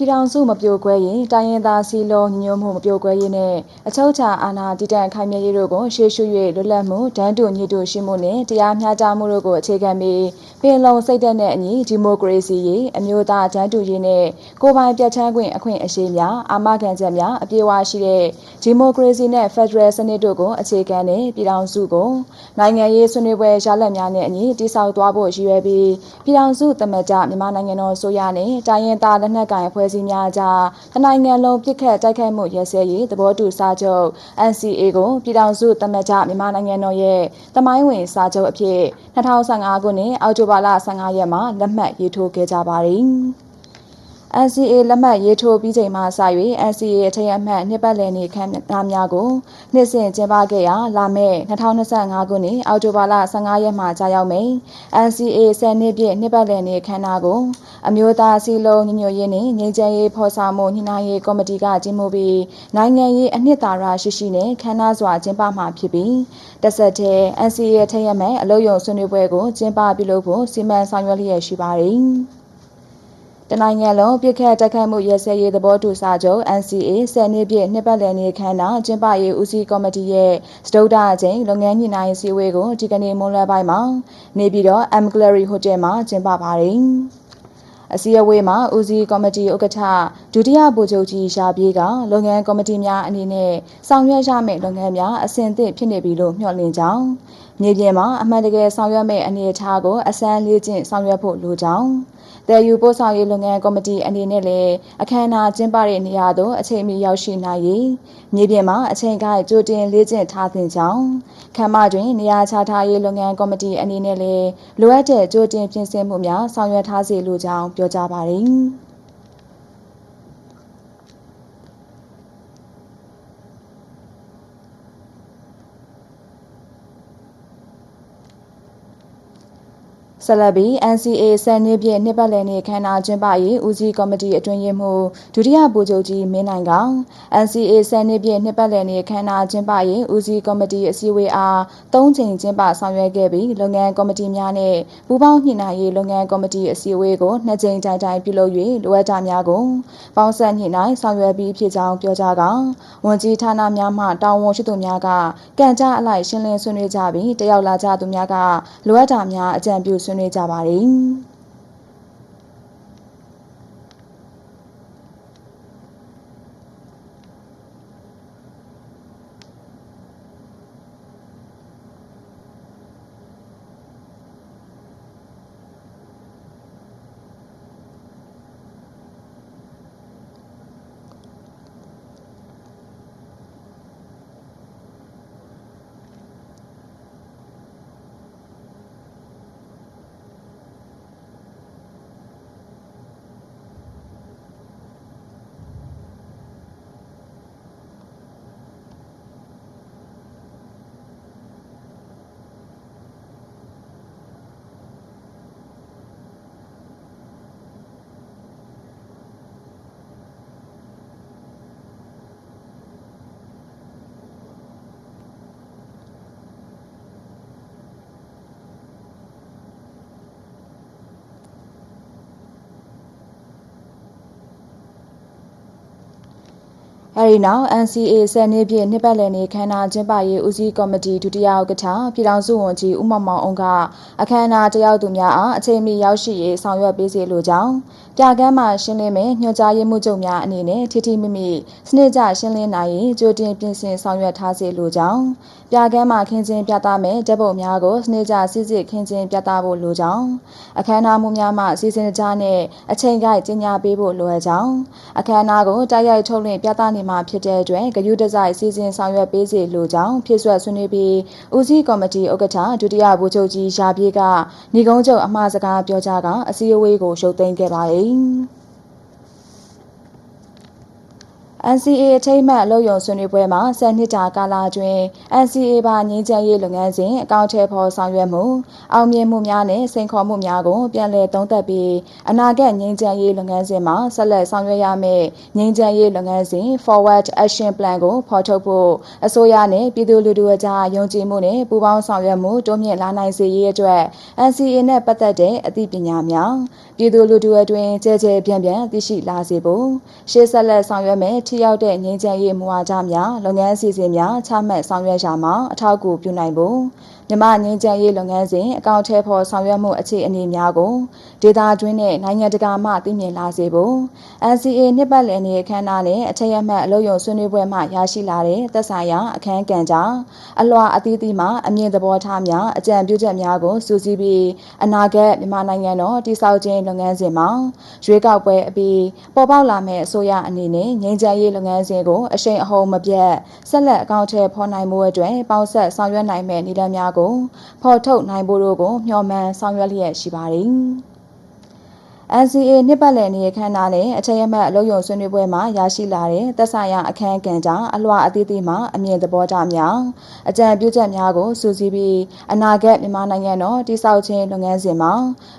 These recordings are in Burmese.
ပြည်ထောင်စုမပြိုကွဲရင်တိုင်းရင်းသားစီလုံးညညမှုမပြိုကွဲရေးနဲ့အချုပ်ချာအာဏာတည်တံ့ခိုင်မြဲရေးတို့ကိုရှေ့ရှု၍လွတ်လပ်မှုဒန်းတူညီတူရှိမှုနဲ့တရားမျှတမှုတို့ကိုအခြေခံပြီးပင်လုံစိတ်သက်နဲ့အညီဒီမိုကရေစီရေးအမျိုးသားဒန်းတူရေးနဲ့ကိုယ်ပိုင်ပြဋ္ဌာန်းခွင့်အခွင့်အရေးများအာမခံချက်များအပြည့်အဝရှိတဲ့ဒီမိုကရေစီနဲ့ဖက်ဒရယ်စနစ်တို့ကိုအခြေခံတဲ့ပြည်ထောင်စုကိုနိုင်ငံရေးဆွေးနွေးပွဲရလဒ်များနဲ့အညီတည်ဆောက်သွားဖို့ရည်ရွယ်ပြီးပြည်ထောင်စုသမ္မတမြန်မာနိုင်ငံတော်ဆိုရနဲ့တိုင်းရင်းသားလက်နက်ကိုင်အဖွဲ့အစည်းများကြားတနိုင်ငံလုံးပြစ်ခတ်တိုက်ခိုက်မှုရစဲရေးသဘောတူစာချုပ် NCA ကိုပြည်ထောင်စုသမ္မတမြန်မာနိုင်ငံတော်ရဲ့တမိုင်းဝင်စာချုပ်အဖြစ်2015ခုနှစ်အောက်တိုဘာလ15ရက်မှာလက်မှတ်ရေးထိုးခဲ့ကြပါတယ်။ NCA လက်မှတ်ရေးထိုးပြီးချိန်မှစ၍ NCA အထက်အမှတ်နှစ်ပတ်လည်နေ့ခမ်းနားများကိုနှစ်စဉ်ကျင်းပခဲ့ရာလာမယ့်2025ခုနှစ်အောက်တိုဘာလ15ရက်မှကြာရောက်မယ် NCA 10နှစ်ပြည့်နှစ်ပတ်လည်နေ့ခမ်းနားကိုအမျိုးသားစီလုံးညီညွတ်ရေးနှင့်ငြိမ်းချမ်းရေးဖော်ဆောင်မှုညှိနှိုင်းရေးကော်မတီကကျင်းပပြီးနိုင်ငံရေးအနှစ်သာရရှိရှိနဲ့ခမ်းနားစွာကျင်းပမှာဖြစ်ပြီးတဆက်တည်း NCA အထက်အမှတ်အလို့ယုံဆွေးနွေးပွဲကိုကျင်းပပြုလုပ်ဖို့စီမံဆောင်ရွက်လျက်ရှိပါတယ် တနိုင်ငံလုံးပြစ်ခတ်တိုက်ခိုက်မှုရဲစဲရေးသဘောတူစာချုပ် NCA 10နှစ်ပြည့်နှစ်ပတ်လည်နေ့ခမ်းနားကျင်းပရေးဦးစီးကော်မတီရဲ့စတုဒ္ဒအကြိမ်လုပ်ငန်းညှိနှိုင်းစည်းဝေးကိုဒီကနေ့မွန်းလွဲပိုင်းမှာနေပြည်တော် M Gallery Hotel မှာကျင်းပပါတယ်။ အစည်းအဝေးမှာဦးစီးကော်မတီဥက္ကဋ္ဌဒုတိယဗိုလ်ချုပ်ကြီးရှာပြေးကလုပ်ငန်းကော်မတီများအနေနဲ့ဆောင်ရွက်ရမယ့်လုပ်ငန်းများအဆင့်သင့်ဖြစ်နေပြီလို့မျှော်လင့်ကြောင်းမြေပြင်မှာအမှန်တကယ်ဆောင်ရွက်မယ့်အနေအထားကိုအစမ်းလေးကျင့်ဆောင်ရွက်ဖို့လိုကြောင်းတည်ယူပို့ဆောင်ရေးလုပ်ငန်းကော်မတီအနေနဲ့လည်းအခမ်းအနားကျင်းပတဲ့နေရာသို့အချိန်မီရောက်ရှိနိုင်ရေးမြေပြင်မှာအချိန်ကိုက်ကြိုတင်လေ့ကျင့်ထားသင့်ကြောင်းခမ်းမတွင်နေရာချထားရေးလုပ်ငန်းကော်မတီအနေနဲ့လည်းလိုအပ်တဲ့ကြိုတင်ပြင်ဆင်မှုများဆောင်ရွက်ထားစေလိုကြောင်းပြောကြားပါတယ်။ ဆက်လက်ပြီး NCA ဆယ်နှစ်ပြည့်နှစ်ပတ်လည်နေ့ခမ်းနားကျင်းပရေးဦးစီးကော်မတီအတွင်းရေးမှူးဒုတိယဗိုလ်ချုပ်ကြီးမင်းနိုင်ကောင် NCA ဆယ်နှစ်ပြည့်နှစ်ပတ်လည်နေ့ခမ်းနားကျင်းပရေးဦးစီးကော်မတီအစည်းအဝေးအား၃ချိန်ကျင်းပဆောင်ရွက်ခဲ့ပြီးလုပ်ငန်းကော်မတီများနဲ့ပူးပေါင်းညှိနှိုင်းရေးလုပ်ငန်းကော်မတီအစည်းအဝေးကိုနှစ်ချိန်တိုင်တိုင်ပြုလုပ်၍လိုအပ်တာများကိုပေါင်းစပ်ညှိနှိုင်းဆောင်ရွက်ပြီးဖြစ်ကြောင်းပြောကြားကဝန်ကြီးဌာနများမှတာဝန်ရှိသူများကကံကြားအလိုက်ရှင်းလင်းဆွေးနွေးကြပြီးတရောက်လာကြသူများကလိုအပ်တာများအကြံပြုဆွေးနွေးကြပါတယ်။ အဲဒီနောက် NCA ဆယ်နှစ်ပြည့်နှစ်ပတ်လည်နေ့ခမ်းနားကျင်းပရေးဦးစီးကော်မတီဒုတိယဥက္ကဋ္ဌပြည်ထောင်စုဝန်ကြီးဦးမောင်မောင်အောင်ကအခမ်းအနားတရောက်သူများအားအချိန်မီရောက်ရှိရေးဆောင်ရွက်ပေးစေလိုကြောင်းပြကမ်းမှာရှင်းလင်းမဲ့ညွှန်ကြားရေးမှူးချုပ်များအနေနဲ့ထိထိမိမိစနစ်ကျရှင်းလင်းနိုင်ရေးကြိုတင်ပြင်ဆင်ဆောင်ရွက်ထားစေလိုကြောင်းပြကမ်းမှာခင်းချင်းပြသမဲ့ဓာတ်ပုံများကိုစနစ်ကျစစ်စစ်ခင်းချင်းပြသဖို့လိုကြောင်းအခမ်းအနားမှုများမှစီစဉ်ကြနဲ့အချိန်ကိုက်ကြီးညာပေးဖို့လိုအပ်ကြောင်းအခမ်းအနားကိုတိုက်ရိုက်ထုတ်လွှင့်ပြသနေမှာဖြစ်တဲ့အတွက်ဂရုတစိုက်စီစဉ်ဆောင်ရွက်ပေးစေလိုကြောင်းဖြစ်ဆွဆွေးနွေးပြီးဦးစီးကော်မတီဥက္ကဋ္ဌဒုတိယဗိုလ်ချုပ်ကြီးရာပြေးကညီကုန်းချုပ်အမှားစကားပြောကြားကအစည်းအဝေးကိုရုပ်သိမ်းခဲ့ပါတယ်။ bem NCA အထိမ်းအမှတ်အလုပ်ရုံဆွေးနွေးပွဲမှာ10နှစ်ကြာကာလအတွင်း NCA ပါငင်းချမ်းရေးလုပ်ငန်းစဉ်အကောင့်ထဲပေါ်ဆောင်ရွက်မှုအောင်မြင်မှုများနဲ့စိန်ခေါ်မှုများကိုပြန်လည်သုံးသပ်ပြီးအနာဂတ်ငင်းချမ်းရေးလုပ်ငန်းစဉ်မှာဆက်လက်ဆောင်ရွက်ရမယ့်ငင်းချမ်းရေးလုပ်ငန်းစဉ် Forward Action Plan ကိုဖော်ထုတ်ဖို့အစိုးရနဲ့ပြည်သူလူထုအကြားယုံကြည်မှုနဲ့ပူးပေါင်းဆောင်ရွက်မှုတိုးမြင့်လာနိုင်စေရေးအတွက် NCA နဲ့ပတ်သက်တဲ့အသိပညာများပြည်သူလူထုအတွင်းကြဲကြဲပြန့်ပြန့်သိရှိလာစေဖို့ရှေ့ဆက်လက်ဆောင်ရွက်မယ့်ထိရောက်တဲ့ငြိမ်းချမ်းရေးမူဝါဒများလုပ်ငန်းအစီအစဉ်များချမှတ်ဆောင်ရွက်ရာမှာအထောက်အကူပြုနိုင်ဖို့ မြမငြိမ်းချမ်းရေးလုပ်ငန်းစဉ်အကောင့်ထဲပေါ်ဆောင်ရွက်မှုအခြေအနေများကိုဒေသတွင်းနဲ့နိုင်ငံတကာမှသိမြင်လာစေဖို့ NCA နှစ်ပတ်လည်နေ့အခမ်းအနားနဲ့အထက်ရမှတ်အလုပ်ရုံဆွေးနွေးပွဲမှရရှိလာတဲ့သက်ဆိုင်ရာအခမ်းကဏ္ဍကြောင့်အလွှာအသီးသီးမှအမြင့်သဘောထားများအကြံပြုချက်များကိုစုစည်းပြီးအနာဂတ်မြန်မာနိုင်ငံတော်တည်ဆောက်ခြင်းလုပ်ငန်းစဉ်မှာရွေးကောက်ပွဲအပြီးပေါ်ပေါက်လာမယ့်အစိုးရအနေနဲ့ငြိမ်းချမ်းရေးလုပ်ငန်းစဉ်ကိုအရှိန်အဟုန်မပြတ်ဆက်လက်အကောင့်ထဲဖော်နိုင်မှုအတွက်ပေါင်းဆက်ဆောင်ရွက်နိုင်မယ့်နည်းလမ်းများကိုဖော်ထုတ်နိုင်ဖို့တို့ကိုမျှော်မှန်းဆောင်ရွက်လျက်ရှိပါတယ်။ NCA နှစ်ပတ်လည်နေ့အခမ်းအနားနဲ့အထက်ရမှတ်အလုပ်ရုံဆွေးနွေးပွဲမှာရရှိလာတဲ့သက်ဆိုင်ရာအခမ်းကဏ္ဍအလွှာအသီးသီးမှအမြင့်သဘောထားများအကြံပြုချက်များကိုစုစည်းပြီးအနာဂတ်မြန်မာနိုင်ငံတော်တည်ဆောက်ခြင်းလုပ်ငန်းစဉ်မှာ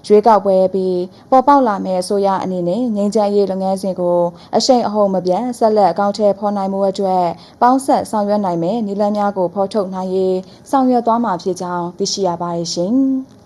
ရွေးကောက်ပွဲပြီးပေါ်ပေါက်လာမယ့်အစိုးရအနေနဲ့ငြိမ်းချမ်းရေးလုပ်ငန်းစဉ်ကိုအရှိန်အဟုန်မပြတ်ဆက်လက်အကောင့်ထဲဖော်နိုင်မှုအတွက်ပေါင်းဆက်ဆောင်ရွက်နိုင်မယ့်နည်းလမ်းများကိုဖော်ထုတ်နိုင်ရေးဆောင်ရွက်သွားမှာဖြစ်ကြောင်းသိရှိရပါတယ်ရှင်။